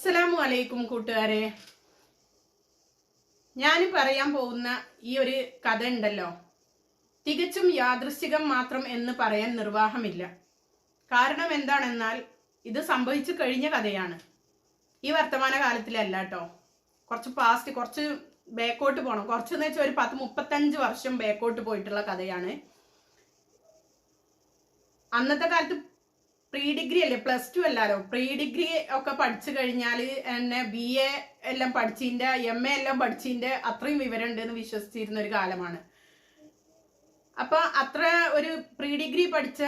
അസ്സലാമു അലൈക്കും കൂട്ടുകാരെ. ഞാൻ പറയാൻ പോകുന്ന ഈ ഒരു കഥ ഉണ്ടല്ലോ. തികച്ചും യാദൃശ്ചികം മാത്രം എന്ന് പറയാൻ നിർവാഹമില്ല. കാരണം എന്താണെന്നാൽ ഇത് സംഭവിച്ചു കഴിഞ്ഞ കഥയാണ്. ഈ വർത്തമാന കാലത്തിലല്ല കേട്ടോ കുറച്ച് പാസ്റ്റ് കുറച്ച് ബാക്കോട്ട് പോകണം കുറച്ചെന്ന് വെച്ചാൽ ഒരു പത്ത് മുപ്പത്തഞ്ച് വർഷം ബാക്കോട്ട് പോയിട്ടുള്ള കഥയാണ്. അന്നത്തെ കാലത്ത് പ്രീ ഡിഗ്രി അല്ലേ? പ്ലസ് ടു അല്ലാലോ? പ്രീ ഡിഗ്രി ഒക്കെ പഠിച്ചു കഴിഞ്ഞാൽ എന്നെ ബി എ എല്ലാം പഠിച്ചതിന്റെ എം എ എല്ലാം പഠിച്ചതിന്റെ അത്രയും വിവരം എന്ന് വിശ്വസിച്ചിരുന്ന ഒരു കാലമാണ്. അപ്പൊ അത്ര ഒരു പ്രീ ഡിഗ്രി പഠിച്ച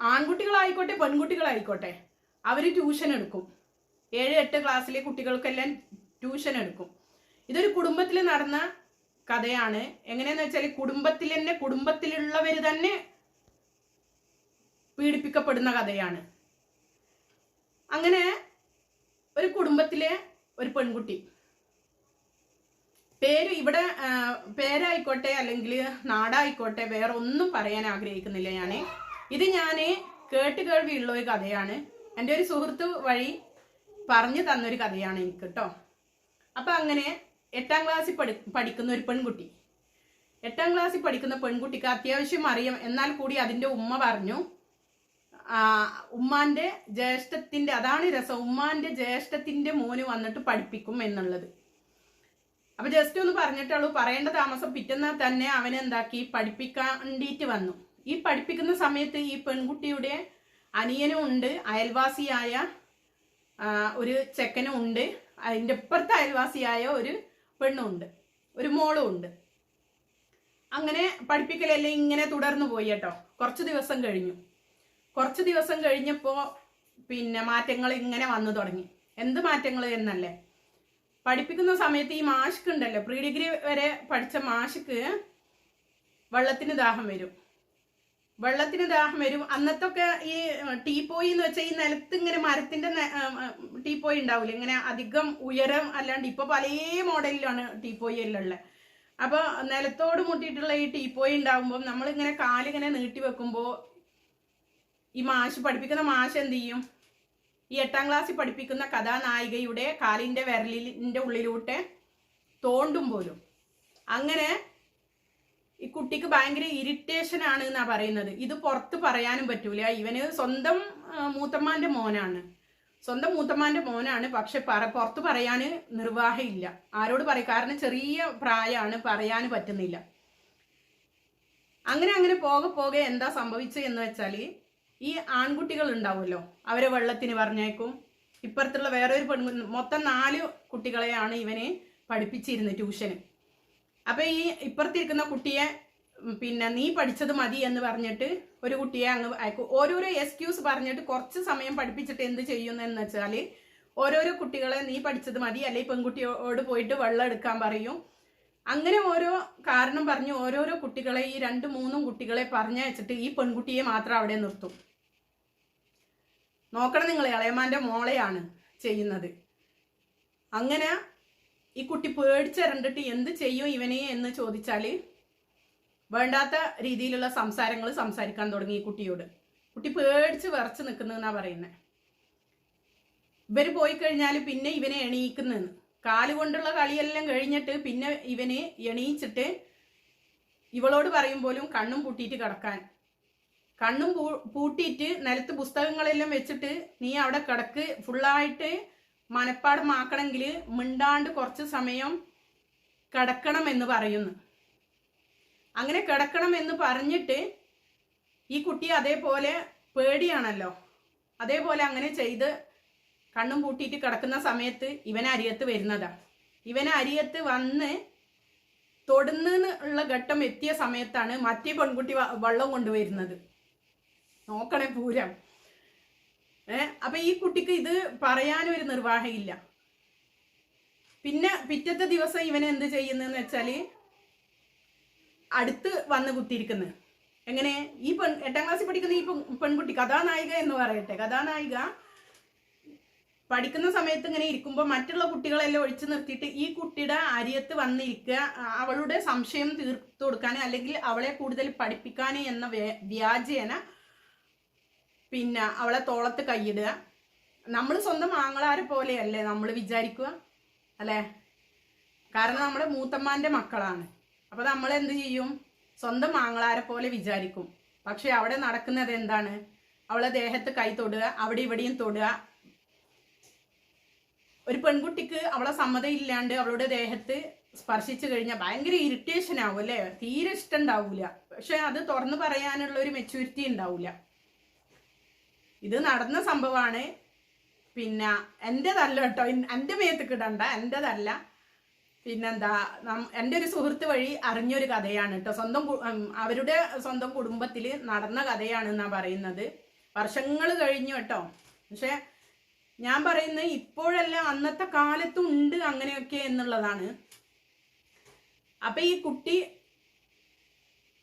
ആൺകുട്ടികളായിക്കോട്ടെ പെൺകുട്ടികളായിക്കോട്ടെ അവർ ട്യൂഷൻ എടുക്കും. ഏഴ് എട്ട് ക്ലാസ്സിലെ കുട്ടികൾക്കെല്ലാം ട്യൂഷൻ എടുക്കും. ഇതൊരു കുടുംബത്തിൽ നടന്ന കഥയാണ്. എങ്ങനെയാന്ന് വെച്ചാൽ കുടുംബത്തിൽ തന്നെ കുടുംബത്തിലുള്ളവർ തന്നെ പീഡിപ്പിക്കപ്പെടുന്ന കഥയാണ്. അങ്ങനെ ഒരു കുടുംബത്തിലെ ഒരു പെൺകുട്ടി. പേര് ഇവിടെ പേരായിക്കോട്ടെ അല്ലെങ്കിൽ നാടായിക്കോട്ടെ വേറെ ഒന്നും പറയാൻ ആഗ്രഹിക്കുന്നില്ല ഞാൻ ഇത് ഞാൻ കേട്ട് കേൾവിയുള്ള ഒരു കഥയാണ്. എന്റെ ഒരു സുഹൃത്ത് വഴി പറഞ്ഞു തന്നൊരു കഥയാണ് എനിക്ക് കേട്ടോ അപ്പം അങ്ങനെ എട്ടാം ക്ലാസ്സിൽ പഠി പഠിക്കുന്ന ഒരു പെൺകുട്ടി. എട്ടാം ക്ലാസ്സിൽ പഠിക്കുന്ന പെൺകുട്ടിക്ക് അത്യാവശ്യം അറിയാം. എന്നാൽ കൂടി അതിന്റെ ഉമ്മ പറഞ്ഞു ഉമ്മാന്റെ ജ്യേഷ്ഠത്തിന്റെ അതാണ് രസം. ഉമ്മാന്റെ ജ്യേഷ്ഠത്തിന്റെ മോന് വന്നിട്ട് പഠിപ്പിക്കും എന്നുള്ളത്. അപ്പൊ ജസ്റ്റ് ഒന്ന് പറഞ്ഞിട്ടുള്ളൂ പറയേണ്ട താമസം പിറ്റന്നാ തന്നെ അവനെന്താക്കി പഠിപ്പിക്കാണ്ടിട്ട് വന്നു. ഈ പഠിപ്പിക്കുന്ന സമയത്ത് ഈ പെൺകുട്ടിയുടെ അനിയനും ഉണ്ട് അയൽവാസിയായ ഒരു ചെക്കനും ഉണ്ട്. അതിന്റെ ഇപ്പുറത്തെ അയൽവാസിയായ ഒരു പെണ്ണും ഉണ്ട്. ഒരു മോളും ഉണ്ട്. അങ്ങനെ പഠിപ്പിക്കലല്ലേ ഇങ്ങനെ തുടർന്നു പോയി കേട്ടോ. കുറച്ച് ദിവസം കഴിഞ്ഞു. കുറച്ച് ദിവസം കഴിഞ്ഞപ്പോൾ പിന്നെ മാറ്റങ്ങൾ ഇങ്ങനെ വന്നു തുടങ്ങി. എന്ത് മാറ്റങ്ങൾ എന്നല്ലേ? പഠിപ്പിക്കുന്ന സമയത്ത് ഈ മാഷ്ക്ക് ഉണ്ടല്ലോ പ്രീ ഡിഗ്രി വരെ പഠിച്ച മാഷ്ക്ക് വെള്ളത്തിന് ദാഹം വരും. വെള്ളത്തിന് ദാഹം വരും. അന്നത്തൊക്കെ ഈ ടീപ്പോയി എന്ന് വെച്ചാൽ ഈ നിലത്ത് ഇങ്ങനെ മരത്തിന്റെ ടീപ്പോയി ഉണ്ടാവില്ല ഇങ്ങനെ അധികം ഉയരം അല്ലാണ്ട് ഇപ്പൊ പല മോഡലിലാണ് ടീപ്പോയി എല്ലാം ഉള്ളത് അപ്പൊ നിലത്തോട് മുട്ടിയിട്ടുള്ള ഈ ടീപ്പോയി ഉണ്ടാകുമ്പോൾ നമ്മളിങ്ങനെ കാലിങ്ങനെ നീട്ടി വെക്കുമ്പോൾ ഈ മാഷ് പഠിപ്പിക്കുന്ന മാഷ് എന്ത് ചെയ്യും? ഈ എട്ടാം ക്ലാസ്സിൽ പഠിപ്പിക്കുന്ന കഥാനായികയുടെ കാലിന്റെ വിരലിന്റെ ഉള്ളിലൂട്ട് തോണ്ടും പോലും. അങ്ങനെ ഈ കുട്ടിക്ക് ഭയങ്കര ഇറിറ്റേഷൻ ആണ് എന്നാ പറയുന്നത്. ഇത് പുറത്ത് പറയാനും പറ്റൂല. ഇവന് സ്വന്തം മൂത്തമ്മാന്റെ മോനാണ്. സ്വന്തം മൂത്തമ്മാന്റെ മോനാണ്. പക്ഷെ പറ പുറത്ത് പറയാന് നിർവാഹമില്ല ആരോട് പറയും? കാരണം ചെറിയ പ്രായമാണ് പറയാൻ പറ്റുന്നില്ല. അങ്ങനെ അങ്ങനെ പോകെ പോകെ എന്താ സംഭവിച്ചത് എന്ന് വെച്ചാൽ ഈ ആൺകുട്ടികൾ ഉണ്ടാവുമല്ലോ അവരെ വെള്ളത്തിന് പറഞ്ഞേക്കും ഇപ്പുറത്തുള്ള വേറൊരു പെൺകു മൊത്തം നാല് കുട്ടികളെയാണ് ഇവനെ പഠിപ്പിച്ചിരുന്നത് ട്യൂഷന്. അപ്പൊ ഈ ഇപ്പുറത്തിരിക്കുന്ന കുട്ടിയെ പിന്നെ നീ പഠിച്ചത് മതി എന്ന് പറഞ്ഞിട്ട് ഒരു കുട്ടിയെ അങ്ങ് അയക്കും. ഓരോരോ എക്സ്ക്യൂസ് പറഞ്ഞിട്ട് കുറച്ച് സമയം പഠിപ്പിച്ചിട്ട് എന്ത് ചെയ്യുന്നതെന്ന് വെച്ചാൽ ഓരോരോ കുട്ടികളെ നീ പഠിച്ചത് മതി അല്ലെങ്കിൽ പെൺകുട്ടിയോട് പോയിട്ട് വെള്ളം എടുക്കാൻ പറയും. അങ്ങനെ ഓരോ കാരണം പറഞ്ഞ് ഓരോരോ കുട്ടികളെ ഈ രണ്ട് മൂന്നും കുട്ടികളെ പറഞ്ഞയച്ചിട്ട് ഈ പെൺകുട്ടിയെ മാത്രം അവിടെ നിർത്തും. നോക്കണം നിങ്ങൾ ഇളയമാന്റെ മോളെയാണ് ചെയ്യുന്നത്. അങ്ങനെ ഈ കുട്ടി പേടിച്ചിരണ്ടിട്ട് എന്ത് ചെയ്യും ഇവനെ എന്ന് ചോദിച്ചാൽ വേണ്ടാത്ത രീതിയിലുള്ള സംസാരങ്ങൾ സംസാരിക്കാൻ തുടങ്ങി ഈ കുട്ടിയോട്. കുട്ടി പേടിച്ച് വിറച്ച് നിൽക്കുന്നതെന്നാ പറയുന്നത് ഇവർ പോയി കഴിഞ്ഞാൽ പിന്നെ ഇവനെ എണീക്കുന്നതെന്ന്. കാലുകൊണ്ടുള്ള കളിയെല്ലാം കഴിഞ്ഞിട്ട് പിന്നെ ഇവനെ എണീച്ചിട്ട് ഇവളോട് പറയും പോലും കണ്ണും പൂട്ടിയിട്ട് കിടക്കാൻ കണ്ണും പൂട്ടിയിട്ട് നിലത്ത് പുസ്തകങ്ങളെല്ലാം വെച്ചിട്ട് നീ അവിടെ കിടക്ക്. ഫുള്ളായിട്ട് മനപ്പാടമാക്കണമെങ്കിൽ മിണ്ടാണ്ട് കുറച്ച് സമയം കിടക്കണം എന്ന് പറയുന്നു. അങ്ങനെ കിടക്കണം എന്ന് പറഞ്ഞിട്ട് ഈ കുട്ടി അതേപോലെ പേടിയാണല്ലോ. അതേപോലെ അങ്ങനെ ചെയ്ത് കണ്ണും പൂട്ടിയിട്ട് കിടക്കുന്ന സമയത്ത് ഇവൻ അരിയത്ത് വരുന്നതാ. ഇവൻ അരിയത്ത് വന്ന് തൊടുന്നുള്ള ഘട്ടം എത്തിയ സമയത്താണ് മറ്റേ പെൺകുട്ടി വെള്ളം കൊണ്ടുവരുന്നത്. നോക്കണേ പൂരം. ഏ അപ്പൊ ഈ കുട്ടിക്ക് ഇത് പറയാനും ഒരു നിർവാഹമില്ല പിന്നെ പിറ്റത്തെ ദിവസം ഇവൻ എന്ത് ചെയ്യുന്നതെന്ന് വെച്ചാൽ അടുത്ത് വന്ന് കുത്തിയിരിക്കുന്നു. എങ്ങനെ? ഈ പെൺ എട്ടാം ക്ലാസ്സിൽ പഠിക്കുന്ന ഈ പെൺകുട്ടി കഥാനായിക എന്ന് പറയട്ടെ. കഥാനായിക പഠിക്കുന്ന സമയത്ത് ഇങ്ങനെ ഇരിക്കുമ്പോൾ മറ്റുള്ള കുട്ടികളെല്ലാം ഒഴിച്ചു നിർത്തിയിട്ട് ഈ കുട്ടിയുടെ അരിയത്ത് വന്നിരിക്കുക അവളുടെ സംശയം തീർത്തു കൊടുക്കാൻ അല്ലെങ്കിൽ അവളെ കൂടുതൽ പഠിപ്പിക്കാൻ എന്ന വ്യാജേന പിന്നെ അവളെ തോളത്ത് കൈയിടുക. നമ്മൾ സ്വന്തം ആങ്ങളാരെ പോലെയല്ലേ നമ്മൾ വിചാരിക്കുക? അല്ലേ? കാരണം നമ്മുടെ മൂത്തമ്മാന്റെ മക്കളാണ്. അപ്പോൾ നമ്മൾ എന്ത് ചെയ്യും? സ്വന്തം ആങ്ങളാരെ പോലെ വിചാരിക്കും. പക്ഷെ അവിടെ നടക്കുന്നത് എന്താണ്? അവളെ ദേഹത്ത് കൈ തൊടുക അവിടെ ഇവിടെയും തൊടുക. ഒരു പെൺകുട്ടിക്ക് അവളെ സമ്മതം ഇല്ലാണ്ട് അവളുടെ ദേഹത്ത് സ്പർശിച്ചു കഴിഞ്ഞാൽ ഭയങ്കര ഇറിറ്റേഷൻ ആവും അല്ലേ? തീരെ ഇഷ്ടം ഉണ്ടാവില്ല പക്ഷെ അത് തുറന്നു പറയാനുള്ള ഒരു മെച്യൂരിറ്റി ഉണ്ടാവൂല. ഇത് നടന്ന സംഭവമാണ്. പിന്നെ എന്റെതല്ല കേട്ടോ. എന്റെ മേത്തേക്ക് ഇടണ്ട. എന്റെതല്ല പിന്നെന്താ എന്റെ ഒരു സുഹൃത്ത് വഴി അറിഞ്ഞൊരു കഥയാണ് കേട്ടോ. സ്വന്തം അവരുടെ സ്വന്തം കുടുംബത്തിൽ നടന്ന കഥയാണ് എന്നാ പറയുന്നത്. വർഷങ്ങൾ കഴിഞ്ഞു കേട്ടോ. പക്ഷെ ഞാൻ പറയുന്നത് ഇപ്പോഴല്ല അന്നത്തെ കാലത്തും ഉണ്ട് അങ്ങനെയൊക്കെ എന്നുള്ളതാണ്. അപ്പൊ ഈ കുട്ടി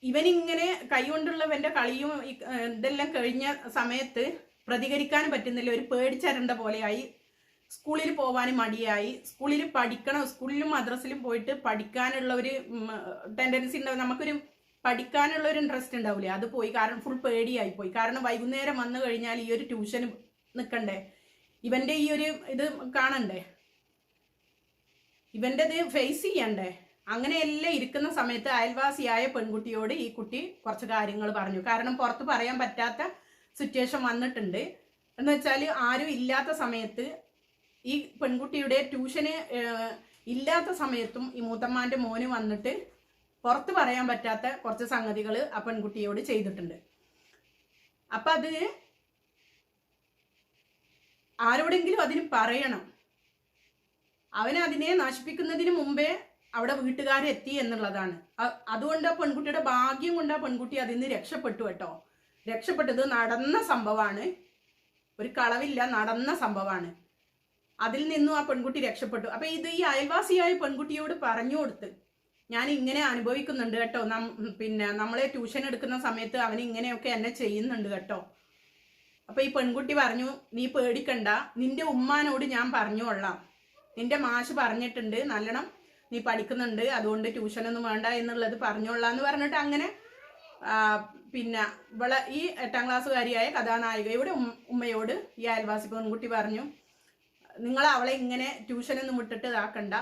ഇവനിങ്ങനെ കൈകൊണ്ടുള്ളവന്റെ കളിയും ഇതെല്ലാം കഴിഞ്ഞ സമയത്ത് പ്രതികരിക്കാൻ പറ്റുന്നില്ല. ഒരു പേടിച്ചരണ്ട പോലെയായി. സ്കൂളിൽ പോകാനും മടിയായി. സ്കൂളിൽ പഠിക്കണം സ്കൂളിലും മദ്രസിലും പോയിട്ട് പഠിക്കാനുള്ള ഒരു ടെൻഡൻസി ഉണ്ടാവും. നമുക്കൊരു പഠിക്കാനുള്ള ഒരു ഇൻട്രസ്റ്റ് ഉണ്ടാവില്ലേ അത് പോയി. കാരണം ഫുൾ പേടിയായി പോയി. കാരണം വൈകുന്നേരം വന്നു കഴിഞ്ഞാൽ ഈ ഒരു ട്യൂഷൻ നിൽക്കണ്ടേ ഇവന്റെ ഈ ഒരു ഇത് കാണണ്ടേ? ഇവന്റെ ഇത് ഫേസ് ചെയ്യണ്ടേ? അങ്ങനെയെല്ലാം ഇരിക്കുന്ന സമയത്ത് അയൽവാസിയായ പെൺകുട്ടിയോട് ഈ കുട്ടി കുറച്ച് കാര്യങ്ങൾ പറഞ്ഞു. കാരണം പുറത്ത് പറയാൻ പറ്റാത്ത സിറ്റുവേഷൻ വന്നിട്ടുണ്ട്. എന്ന് വെച്ചാൽ ആരും ഇല്ലാത്ത സമയത്ത് ഈ പെൺകുട്ടിയുടെ ട്യൂഷന് ഇല്ലാത്ത സമയത്തും ഈ മൂത്തമ്മാന്റെ മോന് വന്നിട്ട് പുറത്ത് പറയാൻ പറ്റാത്ത കുറച്ച് സംഗതികൾ ആ പെൺകുട്ടിയോട് ചെയ്തിട്ടുണ്ട്. അപ്പം അത് ആരോടെങ്കിലും അതിന് പറയണം. അവനതിനെ നശിപ്പിക്കുന്നതിന് മുമ്പേ അവിടെ വീട്ടുകാരെത്തി എന്നുള്ളതാണ്. അതുകൊണ്ട് ആ പെൺകുട്ടിയുടെ ഭാഗ്യം കൊണ്ട് ആ പെൺകുട്ടി അതിൽ നിന്ന് രക്ഷപ്പെട്ടു കേട്ടോ. രക്ഷപ്പെട്ടത് നടന്ന സംഭവമാണ്. ഒരു കളവില്ല നടന്ന സംഭവമാണ്. അതിൽ നിന്നും ആ പെൺകുട്ടി രക്ഷപ്പെട്ടു. അപ്പൊ ഇത് ഈ അയൽവാസിയായ പെൺകുട്ടിയോട് പറഞ്ഞു കൊടുത്ത് ഞാൻ ഇങ്ങനെ അനുഭവിക്കുന്നുണ്ട് കേട്ടോ. നം- പിന്നെ നമ്മളെ ട്യൂഷൻ എടുക്കുന്ന സമയത്ത് അവൻ ഇങ്ങനെയൊക്കെ എന്നെ ചെയ്യുന്നുണ്ട് കേട്ടോ. അപ്പൊ ഈ പെൺകുട്ടി പറഞ്ഞു നീ പേടിക്കണ്ട. നിന്റെ ഉമ്മാനോട് ഞാൻ പറഞ്ഞുകൊള്ളാം നിന്റെ മാഷ് പറഞ്ഞിട്ടുണ്ട് നല്ലോണം നീ പഠിക്കുന്നുണ്ട്. അതുകൊണ്ട് ട്യൂഷനൊന്നും വേണ്ട എന്നുള്ളത് പറഞ്ഞോളാം എന്ന് പറഞ്ഞിട്ട് അങ്ങനെ പിന്നെ ഇവളെ ഈ എട്ടാം ക്ലാസ്സുകാരിയായ കഥാനായികയുടെ ഉമ്മയോട് ഈ അയൽവാസി പെൺകുട്ടി പറഞ്ഞു നിങ്ങൾ അവളെ ഇങ്ങനെ ട്യൂഷനൊന്നും വിട്ടിട്ട് ഇതാക്കണ്ട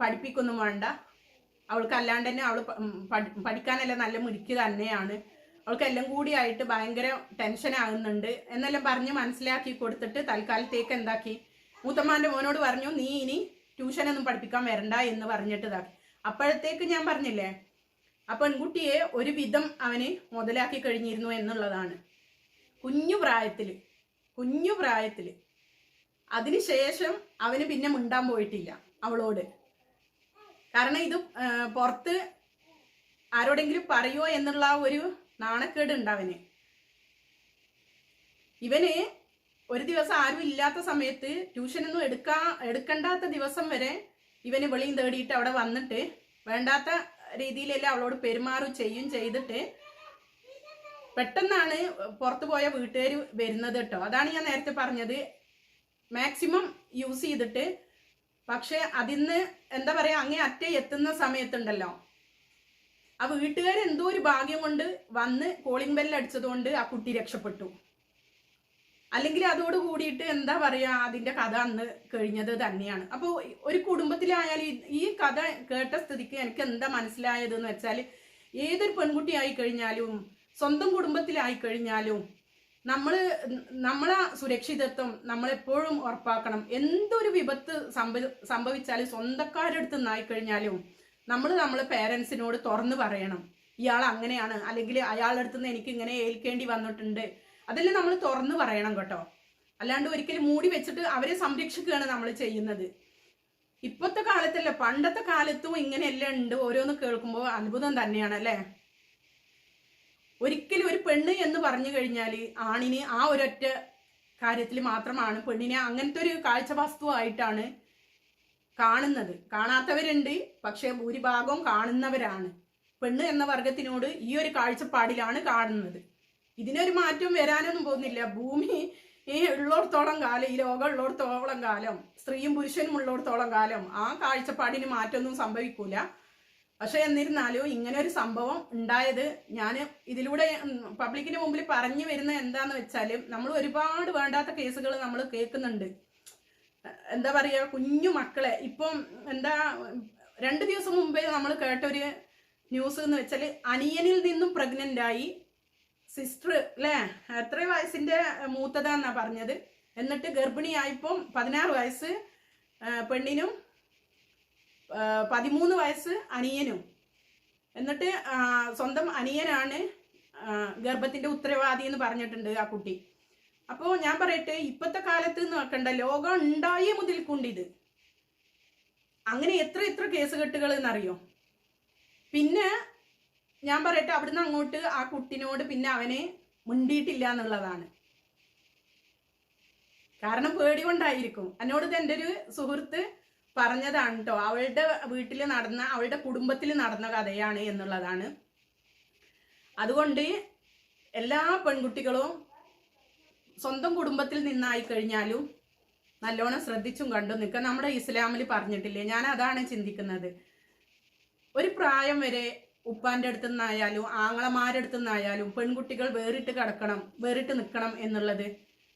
പഠിപ്പിക്കൊന്നും വേണ്ട. അവൾക്ക് അല്ലാണ്ട് തന്നെ അവൾ പഠിക്കാനെല്ലാം നല്ല മുരിക്ക് തന്നെയാണ്. അവൾക്ക് എല്ലാം കൂടി ആയിട്ട് ഭയങ്കര ടെൻഷൻ ആകുന്നുണ്ട് എന്നെല്ലാം പറഞ്ഞ് മനസ്സിലാക്കി കൊടുത്തിട്ട് തൽക്കാലത്തേക്ക് എന്താക്കി മൂത്തമ്മാന്റെ മോനോട് പറഞ്ഞു നീ ഇനി ട്യൂഷനൊന്നും പഠിപ്പിക്കാൻ വരണ്ട എന്ന് പറഞ്ഞിട്ട് ഇതാക്കി. അപ്പോഴത്തേക്ക് ഞാൻ പറഞ്ഞില്ലേ ആ പെൺകുട്ടിയെ ഒരു വിധം അവന് മുതലാക്കി കഴിഞ്ഞിരുന്നു എന്നുള്ളതാണ്. കുഞ്ഞു പ്രായത്തിൽ കുഞ്ഞു പ്രായത്തിൽ. അതിനുശേഷം അവന് പിന്നെ മിണ്ടാൻ പോയിട്ടില്ല അവളോട്. കാരണം ഇത് പുറത്ത് ആരോടെങ്കിലും പറയുമോ എന്നുള്ള ഒരു നാണക്കേട് ഉണ്ട് അവന്. ഇവന് ഒരു ദിവസം ആരും ഇല്ലാത്ത സമയത്ത് ട്യൂഷനൊന്നും എടുക്കാ എടുക്കണ്ടാത്ത ദിവസം വരെ ഇവന് വെളിയും തേടിയിട്ട് അവിടെ വന്നിട്ട് വേണ്ടാത്ത രീതിയിലെല്ലാം അവളോട് പെരുമാറും ചെയ്യും ചെയ്തിട്ട്. പെട്ടെന്നാണ് പുറത്തു പോയ വീട്ടുകാർ വരുന്നത് കേട്ടോ. അതാണ് ഞാൻ നേരത്തെ പറഞ്ഞത്. മാക്സിമം യൂസ് ചെയ്തിട്ട്. പക്ഷെ അതിന്ന് എന്താ പറയാ അങ്ങേ അറ്റേ എത്തുന്ന സമയത്തുണ്ടല്ലോ. ആ വീട്ടുകാർ എന്തോ ഒരു ഭാഗ്യം കൊണ്ട് വന്ന് കോളിംഗ് ബെല്ലടിച്ചതുകൊണ്ട് ആ കുട്ടി രക്ഷപ്പെട്ടു. അല്ലെങ്കിൽ അതോട് കൂടിയിട്ട് എന്താ പറയാ അതിന്റെ കഥ അന്ന് കഴിഞ്ഞത് തന്നെയാണ്. അപ്പോൾ ഒരു കുടുംബത്തിലായാലും ഈ- കഥ കേട്ട സ്ഥിതിക്ക് എനിക്ക് എന്താ മനസ്സിലായത് എന്ന് വെച്ചാൽ ഏതൊരു പെൺകുട്ടി ആയി കഴിഞ്ഞാലും സ്വന്തം കുടുംബത്തിലായി കഴിഞ്ഞാലും നമ്മൾ നമ്മളെ സുരക്ഷിതത്വം നമ്മളെപ്പോഴും ഉറപ്പാക്കണം. എന്തൊരു വിപത്ത് സംഭവ സംഭവിച്ചാലും സ്വന്തക്കാരുടെ അടുത്ത് നിന്നായി കഴിഞ്ഞാലും നമ്മൾ നമ്മളെ പേരൻസിനോട് തുറന്നു പറയണം. ഇയാൾ അങ്ങനെയാണ്. അല്ലെങ്കിൽ അയാളുടെ അടുത്ത് നിന്ന് എനിക്ക് ഇങ്ങനെ ഏൽക്കേണ്ടി വന്നിട്ടുണ്ട്. അതെല്ലാം നമ്മൾ തുറന്നു പറയണം കേട്ടോ. അല്ലാണ്ട് ഒരിക്കലും മൂടി വെച്ചിട്ട് അവരെ സംരക്ഷിക്കുകയാണ് നമ്മൾ ചെയ്യുന്നത്. ഇപ്പോഴത്തെ കാലത്തല്ല പണ്ടത്തെ കാലത്തും ഇങ്ങനെയെല്ലാം ഉണ്ട് ഓരോന്ന് കേൾക്കുമ്പോൾ അത്ഭുതം തന്നെയാണ് അല്ലേ? ഒരിക്കലും ഒരു പെണ്ണ് എന്ന് പറഞ്ഞു കഴിഞ്ഞാൽ ആണിന് ആ ഒരൊറ്റ കാര്യത്തിൽ മാത്രമാണ് പെണ്ണിനെ അങ്ങനത്തെ ഒരു കാഴ്ച വസ്തുവായിട്ടാണ് കാണുന്നത്. കാണാത്തവരുണ്ട് പക്ഷെ ഭൂരിഭാഗവും കാണുന്നവരാണ്. പെണ്ണ് എന്ന വർഗത്തിനോട് ഈ ഒരു കാഴ്ചപ്പാടിലാണ് കാണുന്നത്. ഇതിനൊരു മാറ്റം വരാനൊന്നും പോകുന്നില്ല. ഭൂമി ഈ ഉള്ളിടത്തോളം കാലം ഈ ലോകം ഉള്ളിടത്തോളം കാലം സ്ത്രീയും പുരുഷനും ഉള്ളിടത്തോളം കാലം ആ കാഴ്ചപ്പാടിന് മാറ്റമൊന്നും സംഭവിക്കൂല. പക്ഷെ എന്നിരുന്നാലും ഇങ്ങനെ ഒരു സംഭവം ഉണ്ടായത് ഞാൻ ഇതിലൂടെ പബ്ലിക്കിന് മുമ്പിൽ പറഞ്ഞു വരുന്ന എന്താന്ന് വെച്ചാൽ നമ്മൾ ഒരുപാട് വേണ്ടാത്ത കേസുകൾ നമ്മൾ കേൾക്കുന്നുണ്ട്. എന്താ പറയുക കുഞ്ഞു മക്കളെ. ഇപ്പം എന്താ രണ്ട് ദിവസം മുമ്പേ നമ്മൾ കേട്ടൊരു ന്യൂസ് എന്ന് വെച്ചാൽ അനിയനിൽ നിന്നും പ്രഗ്നന്റായി സിസ്റ്റർ അല്ലേ എത്ര വയസ്സിന്റെ മൂത്തതാന്നാ പറഞ്ഞത്. എന്നിട്ട് ഗർഭിണിയായപ്പം പതിനാറ് വയസ്സ് പെണ്ണിനും പതിമൂന്ന് വയസ്സ് അനിയനും. എന്നിട്ട് സ്വന്തം അനിയനാണ് ഗർഭത്തിന്റെ ഉത്തരവാദി എന്ന് പറഞ്ഞിട്ടുണ്ട് ആ കുട്ടി. അപ്പോൾ ഞാൻ പറയട്ടെ ഇപ്പോഴത്തെ കാലത്ത് നോക്കണ്ട ലോകം ഉണ്ടായ മുതൽക്കുണ്ടിത്. അങ്ങനെ എത്ര എത്ര കേസ് കെട്ടുകൾ എന്നറിയോ പിന്നെ ഞാൻ പറയട്ടെ അവിടുന്ന് അങ്ങോട്ട് ആ കുട്ടിനോട് പിന്നെ അവനെ മുണ്ടിയിട്ടില്ല എന്നുള്ളതാണ്. കാരണം പേടി കൊണ്ടായിരിക്കും. എന്നോട് എന്റെ ഒരു സുഹൃത്ത് പറഞ്ഞതാണ് കേട്ടോ അവളുടെ വീട്ടിൽ നടന്ന അവളുടെ കുടുംബത്തിൽ നടന്ന കഥയാണ് എന്നുള്ളതാണ്. അതുകൊണ്ട് എല്ലാ പെൺകുട്ടികളും സ്വന്തം കുടുംബത്തിൽ നിന്നായി കഴിഞ്ഞാലും നല്ലോണം ശ്രദ്ധിച്ചും കണ്ടു നിൽക്കുക നമ്മുടെ ഇസ്ലാമിൽ പറഞ്ഞിട്ടില്ലേ? ഞാൻ അതാണ് ചിന്തിക്കുന്നത്. ഒരു പ്രായം വരെ ഉപ്പാന്റെ അടുത്തു നിന്നായാലും ആങ്ങളമാരുടെ അടുത്തു നിന്നായാലും പെൺകുട്ടികൾ വേറിട്ട് കിടക്കണം വേറിട്ട് നിൽക്കണം എന്നുള്ളത്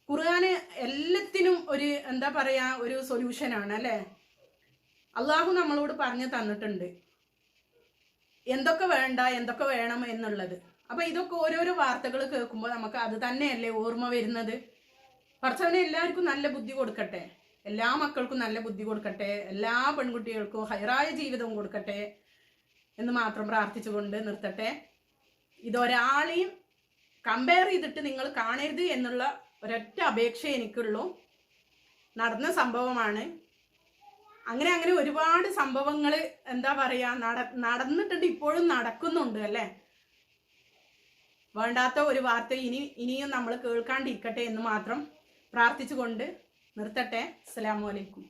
ഖുർആന് എല്ലാത്തിനും ഒരു എന്താ പറയാ ഒരു സൊല്യൂഷനാണ് അല്ലേ? അള്ളാഹു നമ്മളോട് പറഞ്ഞു തന്നിട്ടുണ്ട്. എന്തൊക്കെ വേണ്ട എന്തൊക്കെ വേണം എന്നുള്ളത്. അപ്പൊ ഇതൊക്കെ ഓരോരോ വാർത്തകൾ കേൾക്കുമ്പോൾ നമുക്ക് അത് തന്നെയല്ലേ ഓർമ്മ വരുന്നത്. പറച്ചവനെ എല്ലാവർക്കും നല്ല ബുദ്ധി കൊടുക്കട്ടെ. എല്ലാ മക്കൾക്കും നല്ല ബുദ്ധി കൊടുക്കട്ടെ. എല്ലാ പെൺകുട്ടികൾക്കും ഹൈറായ ജീവിതവും കൊടുക്കട്ടെ. എന്ന് മാത്രം പ്രാർത്ഥിച്ചുകൊണ്ട് നിർത്തട്ടെ. ഇതൊരാളെയും കമ്പയർ ചെയ്തിട്ട് നിങ്ങൾ കാണരുത് എന്നുള്ള ഒരൊറ്റ അപേക്ഷ എനിക്കുള്ളൂ. നടന്ന സംഭവമാണ്. അങ്ങനെ അങ്ങനെ ഒരുപാട് സംഭവങ്ങൾ എന്താ പറയുക നട നടന്നിട്ടുണ്ട് ഇപ്പോഴും നടക്കുന്നുണ്ട് അല്ലേ? വേണ്ടാത്ത ഒരു വാർത്ത ഇനി ഇനിയും നമ്മൾ കേൾക്കാണ്ടിരിക്കട്ടെ എന്ന് മാത്രം പ്രാർത്ഥിച്ചുകൊണ്ട് നിർത്തട്ടെ. അസ്സലാമു അലൈക്കും.